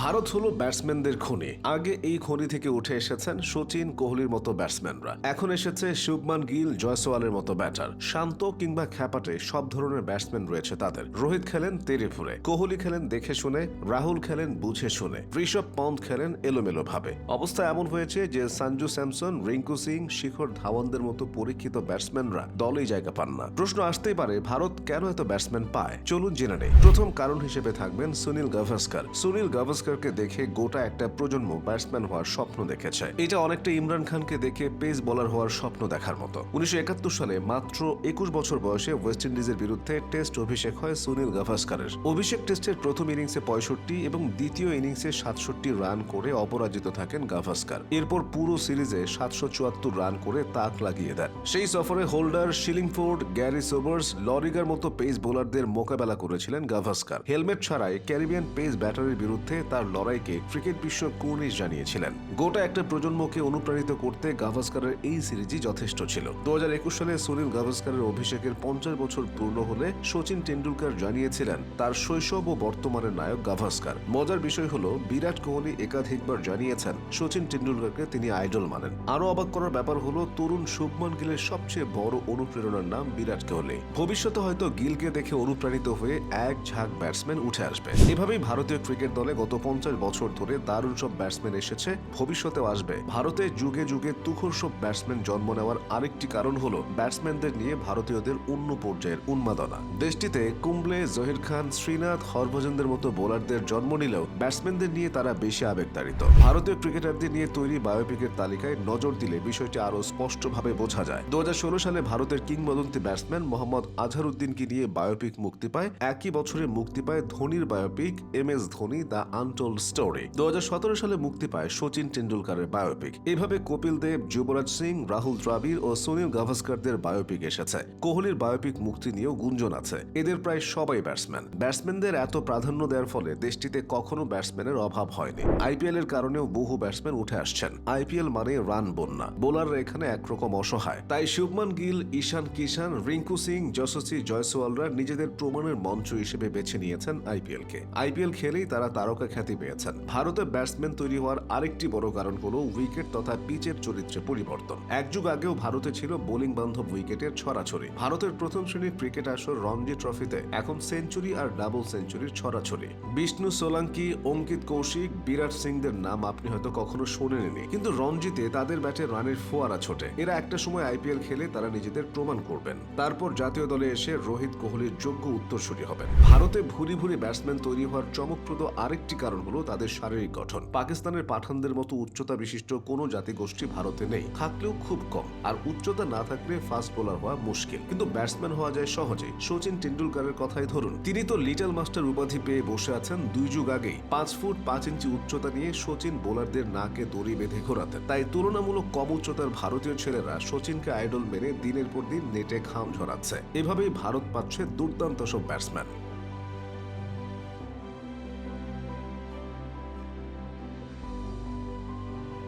ভারত হলো ব্যাটসম্যানদের খনি। আগে এই খনি থেকে উঠে এসেছেন সচিন কোহলির মতো ব্যাটসম্যানরা। এখন এসেছে শুভমান গিল, জয়সওয়ালের মতো ব্যাটার। শান্ত কিংবা খ্যাপাটে সব ধরনের ব্যাটসম্যান রয়েছে তাদের। রোহিত খেলেন তেরে ফুরে কোহলি খেলেন দেখে শুনে, রাহুল খেলেন বুঝে শুনে। ঋষভ পন্থ খেলেন এলোমেলো ভাবে অবস্থা এমন হয়েছে যে সঞ্জু স্যামসন, রিঙ্কু সিং, শিখর ধাওয়ানদের মতো পরীক্ষিত ব্যাটসম্যানরা দলেই জায়গা পান না। প্রশ্ন আসতেই পারে, ভারত কেন এত ব্যাটসম্যান পায়? চলুন জেনে নেই। প্রথম কারণ হিসেবে থাকবেন সুনীল গাভাস্কার। সুনীল গাভাস্কারকে দেখে গোটা একটা প্রজন্ম ব্যাটসম্যান হওয়ার স্বপ্ন দেখেছে। এটা অনেকটা ইমরান খানকে দেখে পেস বোলার হওয়ার স্বপ্ন দেখার মতো। উনিশশো একাত্তর সালে মাত্র একুশ বছর বয়সে ওয়েস্ট ইন্ডিজের বিরুদ্ধে টেস্ট অভিষেক হয় সুনীল গাভাস্কারের। অভিষেক টেস্টের প্রথম ইনিংসে পঁয়ষট্টি এবং দ্বিতীয় ইনিংসে সাতষট্টি রান করে অপরাজিত থাকেন গাভাস্কার। এরপর পুরো সিরিজে সাতশো চুয়াত্তর রান করে তাক লাগিয়ে দেন। সেই সফরে হোল্ডার শিলিংফোর্ড, গ্যারি সোবার্স, লরিগার মতো পেস বোলারদের মোকাবেলা করেছিলেন গাভাস্কার। হেলমেট ছাড়াই ক্যারিবিয়ান পেস ব্যাটারের বিরুদ্ধে তার লড়াইকে ক্রিকেট বিশ্ব কুর্নিশ জানিয়েছিলেন। গোটা একটা প্রজন্মকে অনুপ্রাণিত করতে গাভাস্কারের এই সিরিজই যথেষ্ট ছিল। দুহাজার একুশ সালে সুনীল গাভাস্কারের অভিষেকের পঞ্চাশ বছর পূর্ণ হলে সচিন টেন্ডুলকার জানিয়েছিলেন, তার শৈশব ও বর্তমানের নায়ক গাভাস্কার। মজার বিষয় হলো, বিরাট কোহলি একাধিকবার জানিয়েছেন সচিন টেন্ডুলকারকে তিনি আইডল মানেন। আরও অবাক করার ব্যাপার হলো, তরুণ শুভমান গিলের সবচেয়ে বড় অনুপ্রেরণার নাম বিরাট কোহলি। ভবিষ্যতে হয়তো গিলকে দেখে অনুপ্রাণিত হয়ে এক ঝাঁক ব্যাটসম্যান উঠে আসবে। এভাবেই ভারতীয় ক্রিকেট দলে গত পঞ্চাশ বছর ধরে দারুণ সব ব্যাটসম্যান এসেছে, ভবিষ্যতেও আসবে। ভারতে যুগে যুগে তুখর সব ব্যাটসম্যান জন্ম নেওয়ার আরেকটি কারণ হলো ব্যাটসম্যানদের নিয়ে ভারতীয়দের অন্য পর্যায়ের উন্মাদনা। দেশটিতে কুম্বলে, জহির খান, শ্রীনাথ, হরভজনদের মতো বোলারদের জন্ম নিলেও ব্যাটসম্যানদের নিয়ে তারা বেশি আবেগতাড়িত। ভারতীয় ক্রিকেটারদের নিয়ে তৈরি বায়োপিকের তালিকায় নজর দিলে বিষয়টি আরও স্পষ্টভাবে বোঝা যায়। দু হাজার ষোলো সালে ভারতের কিংবদন্তি ব্যাটসম্যান মোহাম্মদ আজহারউদ্দিনকে নিয়ে বায়োপিক মুক্তি পায়। একই বছরে মুক্তি পায় ধোনির biopic, M S Dhoni, the untold story দু হাজার সতেরো সালে মুক্তি পায় সচিন টেন্ডুলকারের বায়োপিক এভাবে কপিল দেব, যুবরাজ সিং, রাহুল দ্রাবিড় ও সুনীল গাভাস্কারদের বায়োপিক এসেছে। কোহলির বায়োপিক মুক্তি নিয়েও গুঞ্জন আছে। এদের প্রায় সবাই ব্যাটসম্যান ব্যাটসম্যানদের এত প্রাধান্য দেওয়ার ফলে দেশটিতে কখনো ব্যাটসম্যানের অভাব হয়নি। আইপিএল এর কারণেও বহু ব্যাটসম্যান উঠে আসছেন। আইপিএল মানে রান বন্যা। বোলাররা এখানে একরকম অসহায়। তাই শুভমান গিল, ঈশান কিষান রিঙ্কু সিং, যশস্বী জয়সওয়ালরা নিজেদের প্রমাণের মঞ্চ হিসেবে বেছে নিয়েছেন আইপিএল কে। আইপিএল খেলেই তারা তারকা খ্যাতি পেয়েছেন। ভারতে ব্যাটসম্যান তৈরি হওয়ার আরেকটি বড় কারণ হলো উইকেট তথা পিচের চরিত্রে পরিবর্তন। এক যুগ আগেও ভারতে ছিল বোলিং বান্ধব উইকেটের ছড়াছড়ি। ভারতের প্রথম শ্রেণির ক্রিকেট আসর রঞ্জি ট্রফিতে এখন সেঞ্চুরি আর ডাবল সেঞ্চুরির ছড়াছড়ি। বিষ্ণু সোলাঙ্কি, অঙ্কিত কৌশিক, বিরাট সিংদের নাম আপনি হয়তো কখনো শোনেননি, কিন্তু রঞ্জিতে তাদের ব্যাটে রানের ফোয়ারা ছোটে। এরা একটা সময় আইপিএল খেলে তারা নিজেদের প্রমাণ করবেন। তারপর জাতীয় দলে এসে রোহিত কোহলির যোগ্য উত্তরসূরি হবেন। ভারতে ভুরি ভুরি ব্যাটসম্যান তৈরি হওয়ার চমকপ্রদ আরেকটি কারণ হলো তাদের শারীরিক গঠন। পাকিস্তানের পাঠানদের মতো উচ্চতা বিশিষ্ট কোনো জাতিগোষ্ঠী ভারতে নেই। থাকলেও খুব কম। আর উচ্চতা না থাকলে ফাস্ট বোলার হওয়া মুশকিল। কিন্তু ব্যাটসম্যান হওয়া যায় সহজেই। সচিন টেন্ডুলকারের কথাই ধরুন। তিনি তো লিটল মাস্টার উপাধি পেয়ে বসে আছেন দুই যুগ আগেই। পাঁচ ফুট পাঁচ ইঞ্চি উচ্চতা নিয়ে সচিন বোলারদের নাকে দড়ি বেঁধে ঘোরাতেন। তাই তুলনামূলক কম উচ্চতার ভারতীয় ছেলেরা সচিনকে আইডল মেনে দিনের পর দিন নেটে ঘাম ঝরাচ্ছে। এভাবেই ভারত পাচ্ছে দুর্দান্ত সব ব্যাটসম্যান।